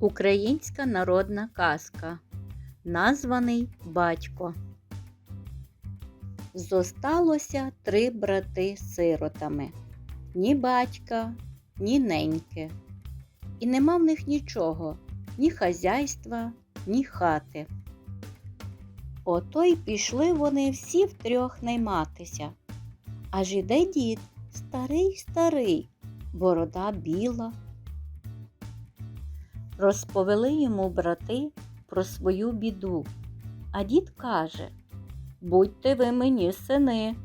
Українська народна казка. Названий батько. Зосталося три брати сиротами. Ні батька, ні неньки. І нема в них нічого, ні хазяйства, ні хати. Ото й пішли вони всі втрьох найматися. Аж іде дід, старий старий, борода біла. Розповіли йому брати про свою біду. А дід каже Будьте ви мені сини,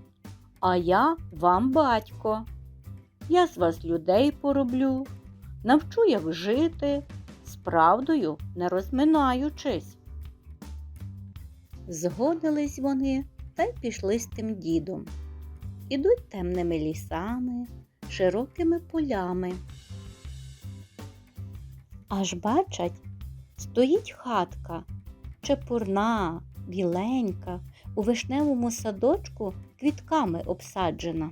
а я вам батько. Я з вас людей пороблю, навчу як жити, з правдою не розминаючись. Згодились вони та й пішли з тим дідом. Ідуть темними лісами, широкими полями. Аж бачать, стоїть хатка, чепурна, біленька, у вишневому садочку квітками обсаджена.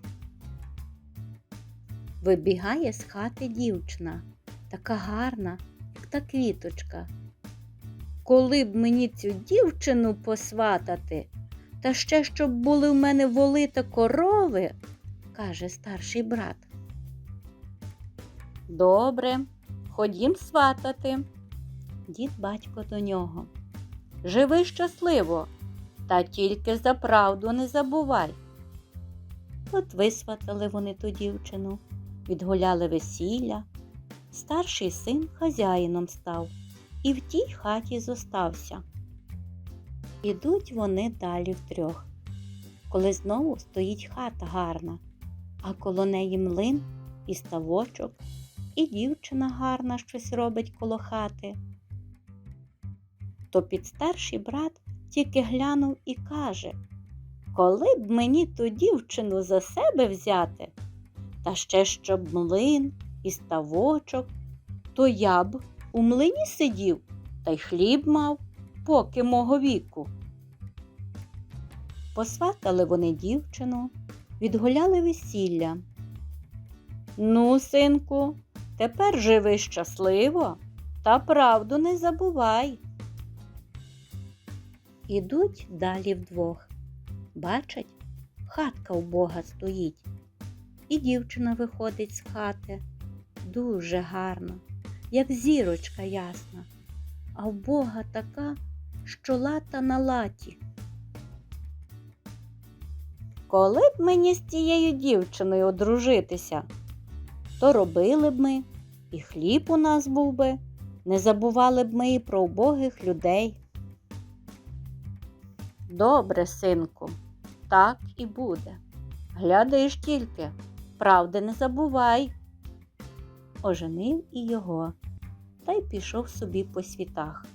Вибігає з хати дівчина, така гарна, як та квіточка. Коли б мені цю дівчину посватати, та ще щоб були в мене воли та корови, каже старший брат. Добре, ходім сватати. Дід батько до нього. Живи щасливо, та тільки за правду не забувай. От висватали вони ту дівчину, відгуляли весілля. Старший син хазяїном став і в тій хаті зостався. Ідуть вони далі втрьох, коли знову стоїть хата гарна, а коло неї млин і ставочок, і дівчина гарна щось робить коло хати. То підстарший брат тільки глянув і каже Коли б мені ту дівчину за себе взяти, та ще щоб млин і ставочок, то я б у млині сидів та й хліб мав, поки мого віку. Посватали вони дівчину, відгуляли весілля. Ну, синку, тепер живи щасливо та правду не забувай. Ідуть далі вдвох. Бачать, хатка у Бога стоїть. І дівчина виходить з хати. Дуже гарна, як зірочка ясна, а в така, що лата на латі. Коли б мені з цією дівчиною одружитися, то робили б ми, і хліб у нас був би, не забували б ми і про убогих людей. Добре, синку, так і буде. Гляди ж тільки, правди не забувай. Оженив і його, та й пішов собі по світах.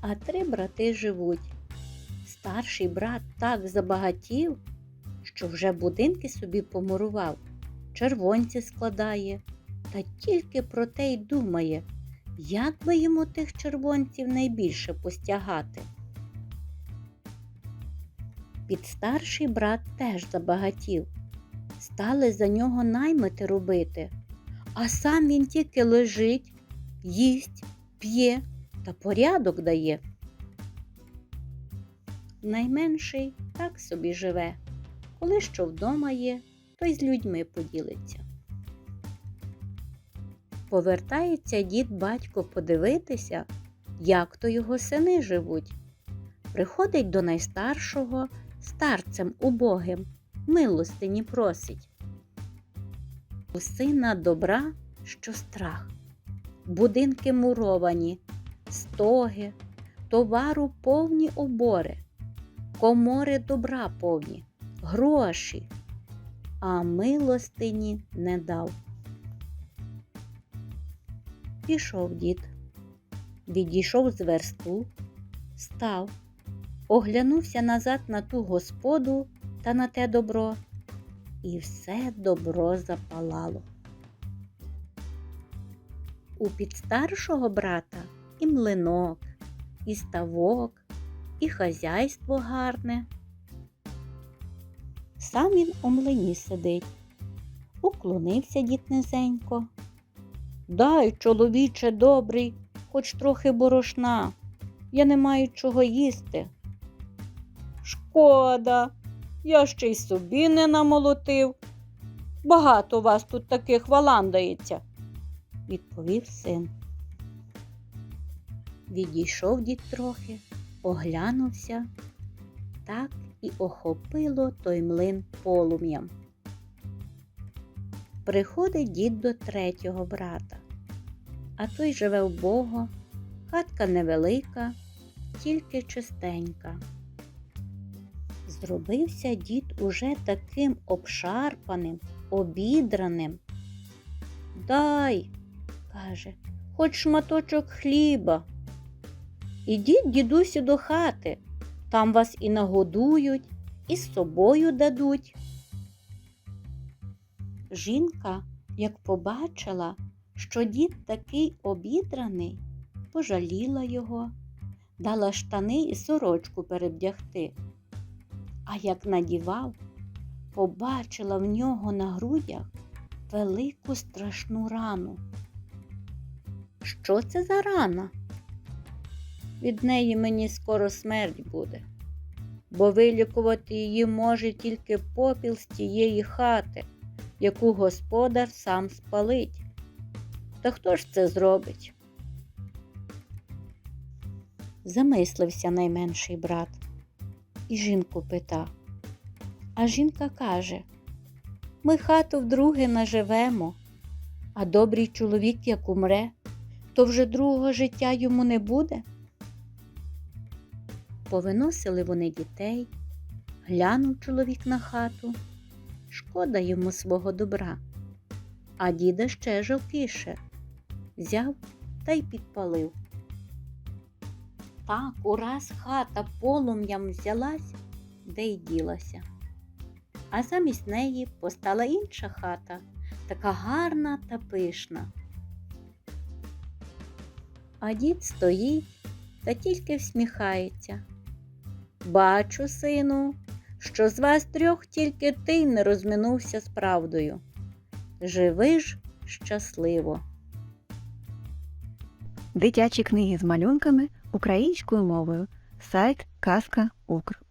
А три брати живуть. Старший брат так забагатів, що вже будинки собі помурував, червонці складає, та тільки про те й думає, як би йому тих червонців найбільше постягати. Підстарший брат теж забагатів. Стали за нього наймити робити, а сам він тільки лежить, їсть, п'є та порядок дає. Найменший так собі живе, коли що вдома є, то й з людьми поділиться. Повертається дід батько подивитися, як то його сини живуть. Приходить до найстаршого старцем убогим, милостині просить. У сина добра, що страх, будинки муровані, стоги, товару повні обори, комори добра повні, гроші, а милостині не дав. Пішов дід, відійшов з версту, став оглянувся назад на ту господу та на те добро, і все добро запалало. У підстаршого брата і млинок, і ставок, і хазяйство гарне. Сам він у млині сидить, уклонився дід низенько. Дай, чоловіче добрий, хоч трохи борошна. Я не маю чого їсти. Шкода, я ще й собі не намолотив. Багато вас тут таких валандається, відповів син. Відійшов дід трохи, оглянувся, так і охопило той млин полум'ям. Приходить дід до третього брата, а той живе вбого, хатка невелика, тільки чистенька. Зробився дід уже таким обшарпаним, обідраним. Дай, каже, хоч шматочок хліба. Ідіть, дідусю, до хати, там вас і нагодують, і з собою дадуть. Жінка, як побачила, що дід такий обідраний, пожаліла його, дала штани і сорочку перевдягти. А як надівав, побачила в нього на грудях велику страшну рану. Що це за рана? Від неї мені скоро смерть буде, бо вилікувати її може тільки попіл з тієї хати, яку господар сам спалить. Та хто ж це зробить? Замислився найменший брат і жінку пита. А жінка каже ми хату вдруге наживемо, а добрий чоловік, як умре, то вже другого життя йому не буде. Повиносили вони дітей, глянув чоловік на хату. Шкода йому свого добра, а діда ще жовтіше взяв та й підпалив. Так ураз хата полум'ям взялась, де й ділася. А замість неї постала інша хата, така гарна та пишна. А дід стоїть та тільки всміхається. Бачу, сину, що з вас трьох тільки ти не розминувся з правдою. Живи ж щасливо. Дитячі книги з малюнками українською мовою. Сайт Казка Укр.